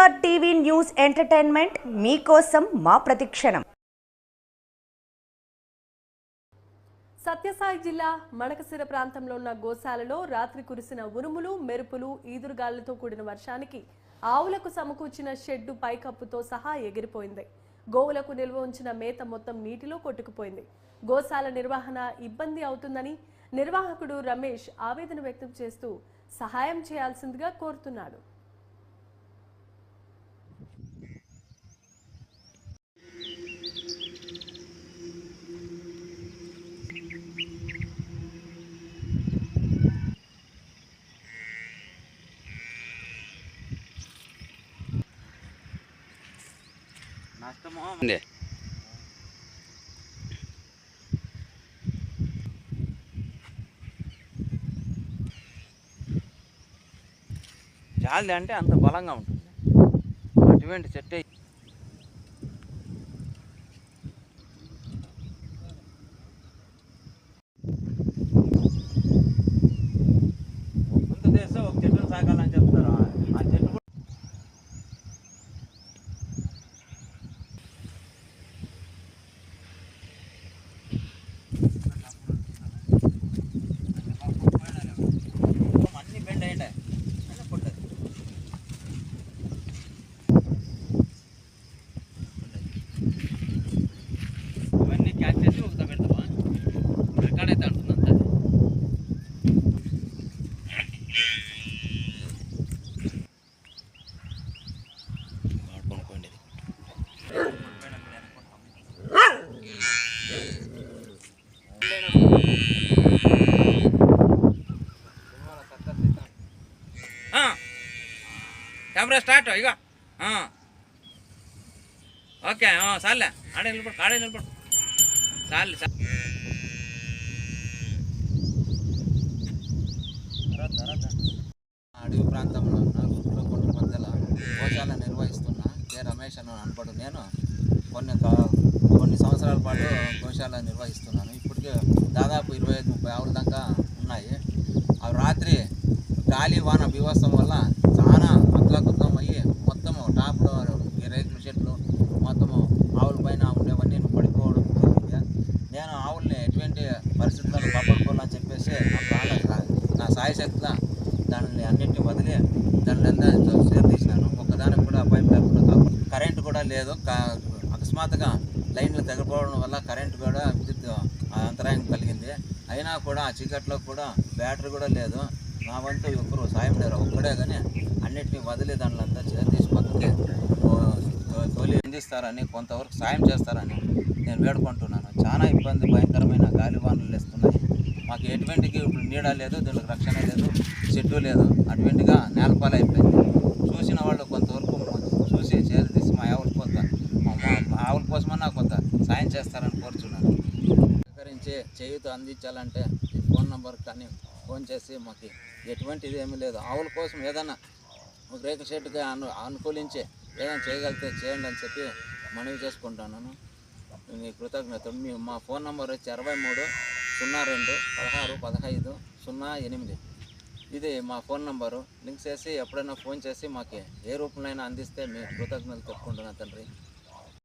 NTR TV news entertainment మీకోసం మా ప్రతిక్షణం. సత్యసాయి జిల్లా మడకసిర ప్రాంతంలో ఉన్న గోశాలలో రాత్రి కురిసిన ఉరుములు మెరుపులు ఈదురుగాలులతో కూడిన వర్షానికి ఆవులకు సమకూర్చిన షెడ్డు పైకప్పుతో సహా ఎగిరిపోయింది. గోవులకు నిల్వ ఉంచిన మేత మొత్తం నీటిలో కొట్టుకుపోయింది. గోశాల నిర్వహణ ఇబ్బంది అవుతుందని నిర్వాహకుడు రమేష్ ఆవేదన వ్యక్తం చేస్తూ సహాయం చేయాల్సిందిగా కోరుతున్నాడు. నష్టమో జాలి అంటే అంత బలంగా ఉంటుంది. అటువంటి చెట్టు ముందు చేస్తే ఒక చెట్టును సాగాలని చెప్తారు ఆ చెట్టు కూడా అన్ని బెండ్ అయ్యిండే అయినా పుట్టదు ఇవన్నీ క్యాచ్ చేసి ఒకదా పెడతావా? రికార్డ్ అయితే అంటుంది కెమెరా స్టార్ట్ ఇక ఓకే సార్లే. ఆడే నిలబడు ఆడే నిలబడు. సార్లే సార్. అడవి ప్రాంతంలో ఉన్న గుంటూరు గుంటూరు మధ్యలో గోశాల నిర్వహిస్తున్న కె. రమేష్ అని అనబడు. నేను కొన్ని కొన్ని సంవత్సరాల పాటు గోశాల నిర్వహిస్తున్నాను. ఇప్పటికే దాదాపు ఇరవై ఐదు ముప్పై ఆవుల దాకా ఉన్నాయి. అవి రాత్రి గాలి వాన బీభత్సం నా దానిని అన్నింటినీ వదిలి దానిని అంతా షేర్ తీసినాను ఒక్కదానికి కూడా అపాయం లేకుండా కాకుండా కరెంటు కూడా లేదు. కా- అకస్మాత్తుగా లైన్లు తగ్గిపోవడం వల్ల కరెంటు కూడా విద్యుత్ అంతరాయం కలిగింది. అయినా కూడా ఆ చీకట్లో కూడా బ్యాటరీ కూడా లేదు. నా వంతు ఒక్కరు సాయం లేరు. ఒక్కడే కానీ అన్నిటినీ వదిలి దానిలో అంతా చేర్ తీసి పక్కకి తోలి అందిస్తారని కొంతవరకు సాయం చేస్తారని నేను వేడుకుంటున్నాను. చాలా ఇబ్బంది భయంకరమైన గాలి వానలు వేస్తున్నాయి మాకు ఎటువంటికి ఇప్పుడు నీడ లేదు దీనికి రక్షణ లేదు చెట్టు లేదు అటువంటిగా నేలపాలు అయిపోయింది చూసిన వాళ్ళు కొంతవరకు చూసి చేతి తీసి మా ఆవుల కొంత మా ఆవుల కోసమన్నా కొంత సాయం చేస్తారని కోరుచున్నాను. సహకరించి చేయూత అందించాలంటే ఈ ఫోన్ నెంబర్ కానీ ఫోన్ చేసి మాకు ఎటువంటిది ఏమీ లేదు. ఆవుల కోసం ఏదైనా రేఖ షెడ్గా అను అనుకూలించి ఏదైనా చేయగలిగితే చేయండి అని చెప్పి మనవి చేసుకుంటాను మీ కృతజ్ఞతలు. మీ మా ఫోన్ నెంబర్ వచ్చి అరవై మూడు సున్నా రెండు పదహారు పదహైదు సున్నా ఎనిమిది. ఇది మా ఫోన్ నంబరు. లింక్ చేసి ఎప్పుడైనా ఫోన్ చేసి మాకు ఏ రూపంలో అందిస్తే మీ కృతజ్ఞతలు చెప్పుకుంటున్నా తండ్రి.